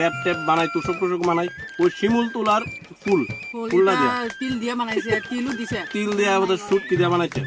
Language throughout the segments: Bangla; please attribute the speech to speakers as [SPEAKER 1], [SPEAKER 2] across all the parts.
[SPEAKER 1] ট্যাপ ট্যাপ বানাই তোষক টুসুক বানাই ওই শিমুল তোলার ফুল
[SPEAKER 2] ফুল
[SPEAKER 1] দিয়ে।
[SPEAKER 2] তিল দিয়ে বানাইছে তিলও দিছে।
[SPEAKER 1] তিল দিয়ে আমাদের শুটকি দিয়ে বানাইছে।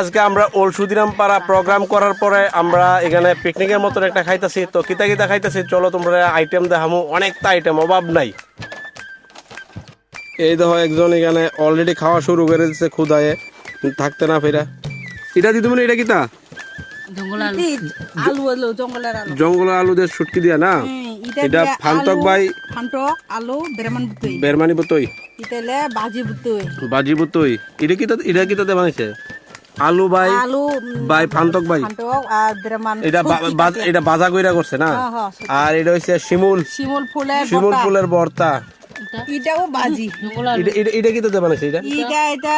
[SPEAKER 1] আজকে আমরা ওল সুদিরাম পাড়া প্রোগ্রাম করার পরে আমরা এখানে পিকনিকের মতন একটা খাইতেছি। তো কিতা কিতা খাইতেছি? চলো তোমরা আইটেম দেখামু। অনেকটা আইটেম অভাব নাই। এই দেখো একজন এখানে অলরেডি খাওয়া শুরু করে দিচ্ছে ক্ষুদায়ে থাকতে না ফেরা। এটা দিদি মনে এটা কিতা?
[SPEAKER 2] জঙ্গল আলু আলু আলু। জঙ্গলের আলু
[SPEAKER 1] দিয়ে শুটকি দিয়া না? এটা ফান্তক ভাই?
[SPEAKER 2] ফান্টক আলু বেরমান বুতই
[SPEAKER 1] বেরমানি বতই
[SPEAKER 2] ইতেলে বাজি বুতই
[SPEAKER 1] বাজি বতই এটা কিতা এটা কিতাতে বানাইছে? আলু ভাই
[SPEAKER 2] আলু
[SPEAKER 1] ভাই ফান্তক ভাই এটা এটা বাজা কইরা করছে না?
[SPEAKER 2] হ্যাঁ, হ্যাঁ,
[SPEAKER 1] আর এটা হচ্ছে শিমুল।
[SPEAKER 2] শিমুল ফুলের
[SPEAKER 1] শিমুল ফুলের ভর্তা
[SPEAKER 2] এটাও বাজি।
[SPEAKER 1] এটা এটা বানাইছে এটা?
[SPEAKER 2] এটা এটা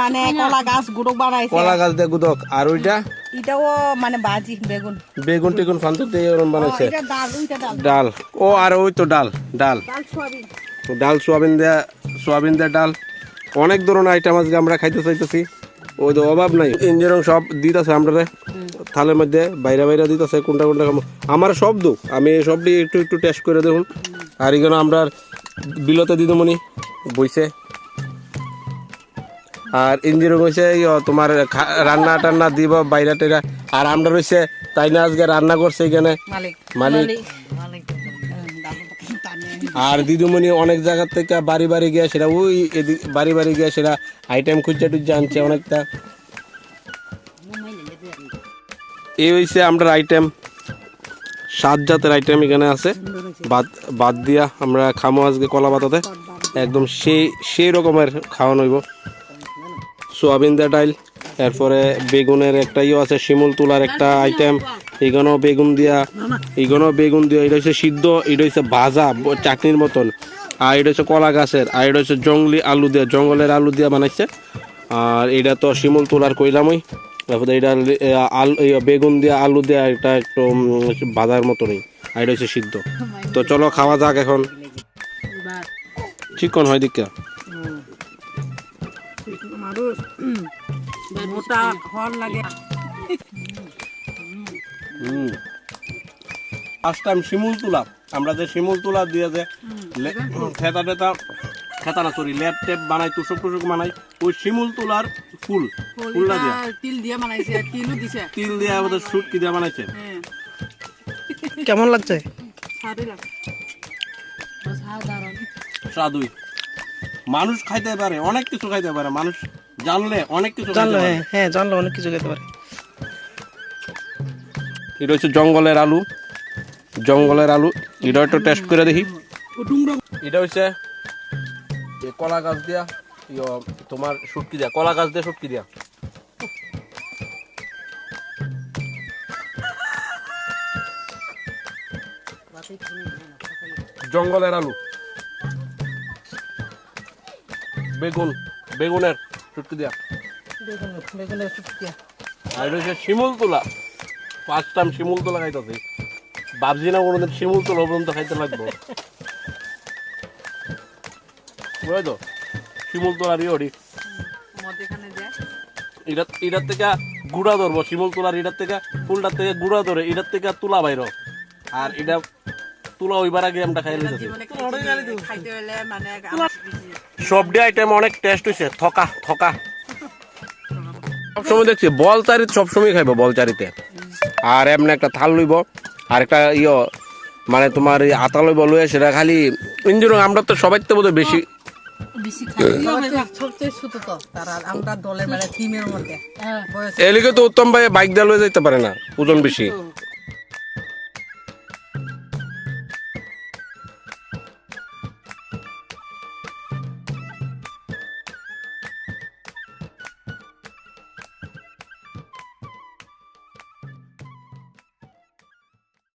[SPEAKER 2] মানে কলা গাছ গুড়ক বানাইছে।
[SPEAKER 1] কলা গাছ দিয়ে গুদক আর ওইটা?
[SPEAKER 2] এটাও মানে বাজি বেগুন।
[SPEAKER 1] বেগুন টেগুন ফান্তক দিয়ে বানাইছে।
[SPEAKER 2] ডাল ওইটা ডাল।
[SPEAKER 1] ডাল। ও আর ওই তো ডাল ডাল।
[SPEAKER 2] ডাল সোয়াবিন।
[SPEAKER 1] ডাল সোয়াবিন দেয়া সোয়াবিন দেয়া ডাল। অনেক ধরনের আইটেম আজকে আমরা খাইতে চাইতেছি। ওই তো অভাব নাই। ইঞ্জিনিয়ারিং সব দিতেছে আমরা থালের মধ্যে বাইরে বাইরে দিতেছে কোনটা কোনটা খাব। আমার সব দু আমি সবটি একটু একটু টেস্ট করে দেখুন। আর এখানে আমরা বিলতে দিদমণি বইছে। আর ইঞ্জিনিয়ারিং হয়েছে তোমার রান্না টান্না দিব বাইরে টেরা আর আমরা রয়েছে তাই না আজকে রান্না করছে এখানে?
[SPEAKER 2] মালিক।
[SPEAKER 1] মালিক। আর দিদিমণি অনেক জায়গা থেকে বাড়ি বাড়ি গিয়ে সেটা ওই বাড়ি বাড়ি গিয়ে সেটা আইটেম খুঁজে টুজে আনছে অনেকটা। এই হয়েছে আমরা আইটেম সাত জাতের আইটেম এখানে আছে। বাদ বাদ দিয়া আমরা খামো আজকে কলা পাতাতে। একদম সেই সেই রকমের খাওয়ানো হইব। সোয়াবিন দা ডাইল। এরপরে বেগুনের একটা ইয়ে আছে, শিমুল তুলার একটা আইটেম এখানেও বেগুন দিয়া এখানেও বেগুন দিয়া এটা হচ্ছে সিদ্ধ এটা হচ্ছে ভাজা চাটনির মতন। আর এটা হচ্ছে কলা গাছের আর এটা হচ্ছে জঙ্গলি আলু দিয়া জঙ্গলের আলু দিয়া বানাইছে। আর এটা তো শিমুল তুলার কইলামই তারপরে এটা আলু বেগুন দিয়া আলু দিয়া এটা একটু ভাজার মতনই। আর এটা হচ্ছে সিদ্ধ। তো চলো খাওয়া যাক এখন। চিকন হয় দিকা।
[SPEAKER 2] মোটা হল লাগে।
[SPEAKER 1] ফার্স্ট টাইম শিমুল তুলা। আমরা যে শিমুল তুলা দিয়ে যে খেতা টেতা খেতা না সরি ল্যাপ বানাই তুষক টুসক বানাই ওই শিমুল তুলার ফুল। ফুলটা দিয়া।
[SPEAKER 2] তিল দিয়ে বানাইছে তিলও দিছে।
[SPEAKER 1] তিল দিয়ে আমাদের শুটকি দিয়ে বানাইছে।
[SPEAKER 2] হ্যাঁ।
[SPEAKER 3] কেমন লাগছে?
[SPEAKER 1] মানুষ খাইতে পারে অনেক কিছু খাইতে পারে। মানুষ জানলে অনেক কিছু
[SPEAKER 3] জানলে হ্যাঁ হ্যাঁ জানলো অনেক কিছু খেতে পারে।
[SPEAKER 1] এটা হচ্ছে জঙ্গলের আলু। জঙ্গলের আলু। এটা একটু টেস্ট করে দেখি। এটা হচ্ছে কলা গাছ দিয়া ইয়ো, তোমার শুটকি দিয়া কলা গাছ দিয়ে শুটকি দিয়া। জঙ্গলের আলু। বেগুন বেগুনের শুটকি দিয়া।
[SPEAKER 3] বেগুনের শুটকিয়া
[SPEAKER 1] আর এটা হচ্ছে শিমুল তোলা। ফার্স্ট টাইম শিমুল তোলা খাইতেছি। ভাবছি না কোনোদিন শিমুল তোলা পর্যন্ত খাইতে লাগবো। বুঝলো তো? শিমুল তোলার ইয়ে
[SPEAKER 2] এখানে যায়
[SPEAKER 1] এটা এটার থেকে গুড়া ধরবো, শিমুল তোলার এটার থেকে, ফুলটার থেকে গুড়া ধরে এটার থেকে তুলা বাইর। আর এটা তুলা ওইবার আগে আমরা খাই সবডি আইটেম অনেক টেস্ট হয়েছে থকা থকা। সবসময় দেখছি, বল চারিতে সবসময় খাইবো, বল চারিতে। আর এমনি একটা থাল লইব আর একটা ইয়ে মানে তোমার এই আতা লইব লইয়া সেটা খালি ইঞ্জিন আমরা তো সবাই তো বোধহয় বেশি
[SPEAKER 2] আমরা দলের মানে টিমের মধ্যে। বয়স
[SPEAKER 1] এলিকে তো উত্তম ভাই বাইক দিয়ে লয়ে যাইতে পারে না ওজন বেশি।